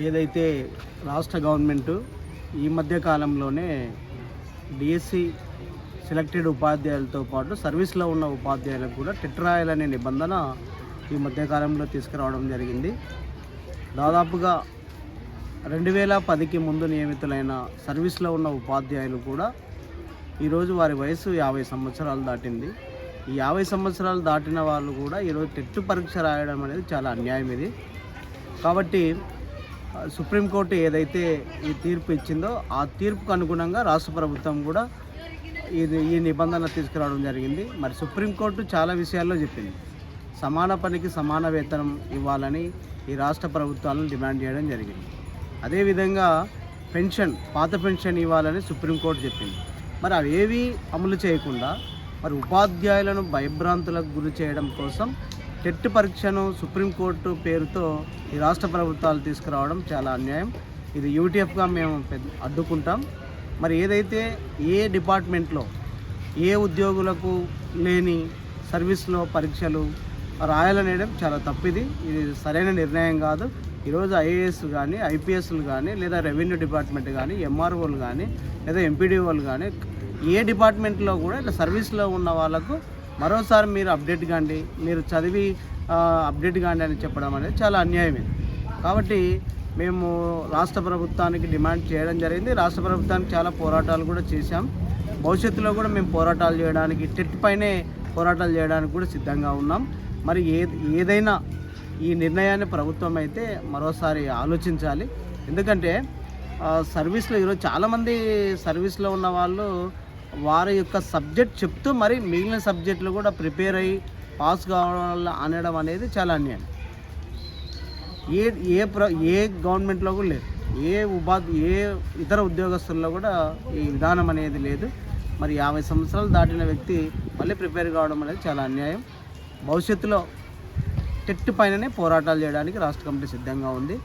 ఏదైతే రాష్ట్ర గవర్నమెంట్ ఈ మధ్య కాలంలోనే డిఎస్సి సెలెక్టెడ్ ఉపాధ్యాయులతో పాటు సర్వీస్లో ఉన్న ఉపాధ్యాయులకు కూడా టెట్రాయల్ అనే నిబంధన ఈ మధ్యకాలంలో తీసుకురావడం జరిగింది. దాదాపుగా రెండు వేల పదికి ముందు నియమితులైన సర్వీస్లో ఉన్న ఉపాధ్యాయులు కూడా ఈరోజు వారి వయసు యాభై సంవత్సరాలు దాటింది. ఈ యాభై సంవత్సరాలు దాటిన వాళ్ళు కూడా ఈరోజు టెట్ పరీక్ష రాయడం అనేది చాలా అన్యాయం ఇది. కాబట్టి సుప్రీంకోర్టు ఏదైతే ఈ తీర్పు ఇచ్చిందో ఆ తీర్పుకు అనుగుణంగా రాష్ట్ర ప్రభుత్వం కూడా ఇది ఈ నిబంధన తీసుకురావడం జరిగింది. మరి సుప్రీంకోర్టు చాలా విషయాల్లో చెప్పింది. సమాన పనికి సమాన వేతనం ఇవ్వాలని ఈ రాష్ట్ర ప్రభుత్వాలను డిమాండ్ చేయడం జరిగింది. అదేవిధంగా పెన్షన్ పాత పెన్షన్ ఇవ్వాలని సుప్రీంకోర్టు చెప్పింది. మరి అవేవి అమలు చేయకుండా మరి ఉపాధ్యాయులను భయభ్రాంతులకు గురి చేయడం కోసం టెట్ పరీక్షను సుప్రీంకోర్టు పేరుతో ఈ రాష్ట్ర ప్రభుత్వాలు తీసుకురావడం చాలా అన్యాయం. ఇది యూటీఎఫ్గా మేము అడ్డుకుంటాం. మరి ఏదైతే ఏ డిపార్ట్మెంట్లో ఏ ఉద్యోగులకు లేని సర్వీస్లో పరీక్షలు రాయాలనేయడం చాలా తప్పిది. ఇది సరైన నిర్ణయం కాదు. ఈరోజు ఐఏఎస్ కానీ ఐపీఎస్లు కానీ లేదా రెవెన్యూ డిపార్ట్మెంట్ కానీ ఎంఆర్ఓలు కానీ లేదా ఎంపీడీఓలు కానీ ఏ డిపార్ట్మెంట్లో కూడా ఇట్లా సర్వీస్లో ఉన్న వాళ్ళకు మరోసారి మీరు అప్డేట్ కాండి మీరు చదివి అప్డేట్ కాండి అని చెప్పడం అనేది చాలా అన్యాయమే. కాబట్టి మేము రాష్ట్ర ప్రభుత్వానికి డిమాండ్ చేయడం జరిగింది. రాష్ట్ర ప్రభుత్వానికి చాలా పోరాటాలు కూడా చేశాం. భవిష్యత్తులో కూడా మేము పోరాటాలు చేయడానికి టెట్ పైనే పోరాటాలు చేయడానికి కూడా సిద్ధంగా ఉన్నాం. మరి ఏ ఏదైనా ఈ నిర్ణయాన్ని ప్రభుత్వం అయితే మరోసారి ఆలోచించాలి. ఎందుకంటే సర్వీస్లో ఈరోజు చాలామంది సర్వీస్లో ఉన్న వాళ్ళు వారి యొక్క సబ్జెక్ట్ చెప్తూ మరి మిగిలిన సబ్జెక్టులు కూడా ప్రిపేర్ అయ్యి పాస్ కావాల అనడం అనేది చాలా అన్యాయం. ఏ ఏ ప్ర ఏ గవర్నమెంట్లో కూడా లేదు. ఏ ఉపాధి ఏ ఇతర ఉద్యోగస్తుల్లో కూడా ఈ విధానం అనేది లేదు. మరి యాభై సంవత్సరాలు దాటిన వ్యక్తి మళ్ళీ ప్రిపేర్ కావడం అనేది చాలా అన్యాయం. భవిష్యత్తులో టెట్ పైననే పోరాటాలు చేయడానికి రాష్ట్ర కమిటీ సిద్ధంగా ఉంది.